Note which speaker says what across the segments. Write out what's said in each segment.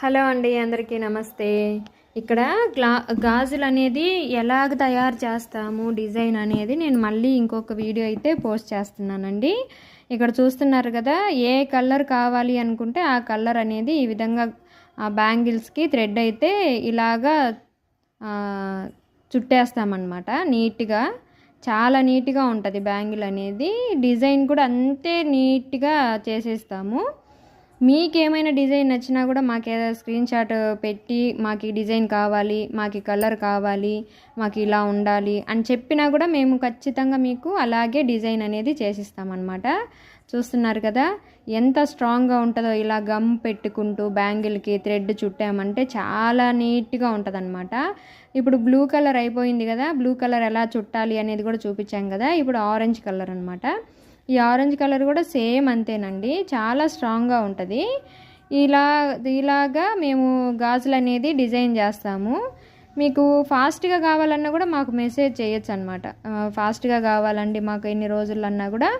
Speaker 1: Hello అండి అందరికీ నమస్తే. ఇక్కడ గ్లా గాజులు అనేది ఎలాగ తయారు చేస్తాము డిజైన్ అనేది నేను మళ్ళీ ఇంకొక వీడియో అయితే పోస్ట్ చేస్తున్నానండి. ఇక్కడ చూస్తున్నారు కదా ఏ కలర్ కావాలి అనుకుంటే ఆ కలర్ అనేది ఈ విధంగా ఆ బ్యాంగిల్స్కి థ్రెడ్ అయితే ఇలాగా చుట్టేస్తామన్నమాట. నీట్గా చాలా నీట్గా ఉంటుంది బ్యాంగిల్ అనేది. డిజైన్ కూడా అంతే నీట్గా చేసేస్తాము. మీకు ఏమైనా డిజైన్ నచ్చినా కూడా మాకు ఏదో స్క్రీన్ షాట్ పెట్టి మాకు ఈ డిజైన్ కావాలి మాకు ఈ కలర్ కావాలి మాకు ఇలా ఉండాలి అని చెప్పినా కూడా మేము ఖచ్చితంగా మీకు అలాగే డిజైన్ అనేది చేసిస్తామన్నమాట. చూస్తున్నారు కదా ఎంత స్ట్రాంగ్గా ఉంటుందో ఇలా గమ్ పెట్టుకుంటూ బ్యాంగిల్కి థ్రెడ్ చుట్టామంటే చాలా నీట్గా ఉంటుందన్నమాట. ఇప్పుడు బ్లూ కలర్ అయిపోయింది కదా బ్లూ కలర్ ఎలా చుట్టాలి అనేది కూడా చూపించాం కదా ఇప్పుడు ఆరెంజ్ కలర్ అనమాట ఈ ఆరెంజ్ కలర్ కూడా సేమ్ అంతేనండి. చాలా స్ట్రాంగ్గా ఉంటుంది. ఇలా ఇలాగా మేము గాజులు అనేది డిజైన్ చేస్తాము. మీకు ఫాస్ట్గా కావాలన్నా కూడా మాకు మెసేజ్ చేయొచ్చు అనమాట ఫాస్ట్గా కావాలండి మాకు ఎన్ని రోజులన్నా కూడా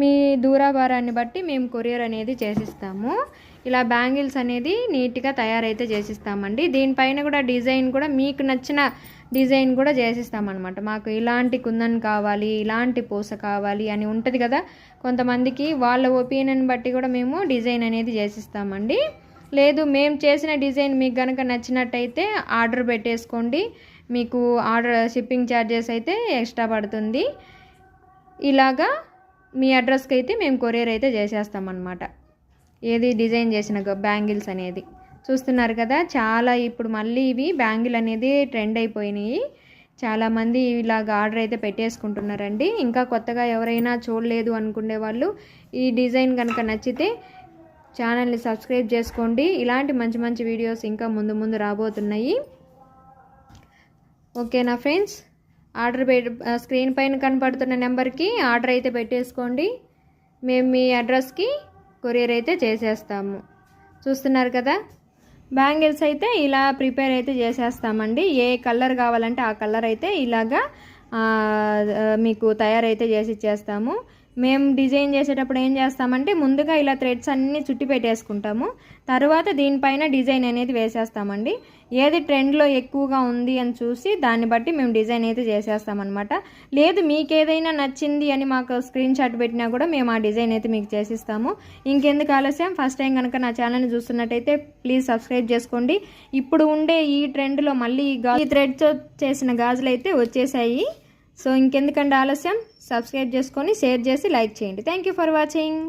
Speaker 1: మీ దూరాభారాన్ని బట్టి మేము కొరియర్ అనేది చేసిస్తాము. ఇలా బ్యాంగిల్స్ అనేది నీట్గా తయారైతే చేసిస్తామండి. దీనిపైన కూడా డిజైన్ కూడా మీకు నచ్చిన డిజైన్ కూడా చేసిస్తామన్నమాట. మాకు ఇలాంటి కుందన్ కావాలి ఇలాంటి పూస కావాలి అని ఉంటుంది కదా. కొంతమందికి వాళ్ళ ఒపీనియన్ బట్టి కూడా మేము డిజైన్ అనేది చేసిస్తామండి. లేదు మేము చేసిన డిజైన్ మీకు కనుక నచ్చినట్టయితే ఆర్డర్ పెట్టేసుకోండి. మీకు ఆర్డర్ షిప్పింగ్ ఛార్జెస్ అయితే ఎక్స్ట్రా పడుతుంది. ఇలాగా మీ అడ్రస్కి అయితే మేము కొరియర్ అయితే చేసేస్తామన్నమాట. ఏది డిజైన్ చేసిన బ్యాంగిల్స్ అనేది. చూస్తున్నారు కదా చాలా ఇప్పుడు మళ్ళీ ఇవి బ్యాంగిల్ అనేది ట్రెండ్ అయిపోయినాయి. చాలామంది ఇలాగ ఆర్డర్ అయితే పెట్టేసుకుంటున్నారండి. ఇంకా కొత్తగా ఎవరైనా చూడలేదు అనుకునే వాళ్ళు ఈ డిజైన్ కనుక నచ్చితే ఛానల్ని సబ్స్క్రైబ్ చేసుకోండి. ఇలాంటి మంచి మంచి వీడియోస్ ఇంకా ముందు ముందు రాబోతున్నాయి. ఓకేనా ఫ్రెండ్స్? ఆర్డర్ స్క్రీన్ పైన కనపడుతున్న నెంబర్కి ఆర్డర్ అయితే పెట్టేసుకోండి. మేము మీ అడ్రస్కి కొరియర్ అయితే చేసేస్తాము. చూస్తున్నారు కదా? బ్యాంగిల్స్ అయితే ఇలా ప్రిపేర్ అయితే చేసేస్తామండి. ఏ కలర్ కావాలంటే ఆ కలర్ అయితే ఇలాగా మీకు తయారైతే చేసి ఇచ్చేస్తాము. మేము డిజైన్ చేసేటప్పుడు ఏం చేస్తామంటే ముందుగా ఇలా థ్రెడ్స్ అన్నీ చుట్టి పెట్టేసుకుంటాము. తర్వాత దీనిపైన డిజైన్ అనేది వేసేస్తామండి. ఏది ట్రెండ్లో ఎక్కువగా ఉంది అని చూసి దాన్ని బట్టి మేము డిజైన్ అయితే చేసేస్తామన్నమాట. లేదు మీకు ఏదైనా నచ్చింది అని మాకు స్క్రీన్ షాట్ పెట్టినా కూడా మేము ఆ డిజైన్ అయితే మీకు చేసిస్తాము. ఇంకెందుకు ఆలస్యం? ఫస్ట్ టైం కనుక నా ఛానల్ని చూస్తున్నట్టయితే ప్లీజ్ సబ్స్క్రైబ్ చేసుకోండి. ఇప్పుడు ఉండే ఈ ట్రెండ్లో మళ్ళీ ఈ థ్రెడ్స్ చేసిన గాజులు అయితే వచ్చేసాయి. సో ఇంకెందుకండి ఆలస్యం? సబ్స్క్రైబ్ చేసుకొని షేర్ చేసి లైక్ చేయండి. Thank you for watching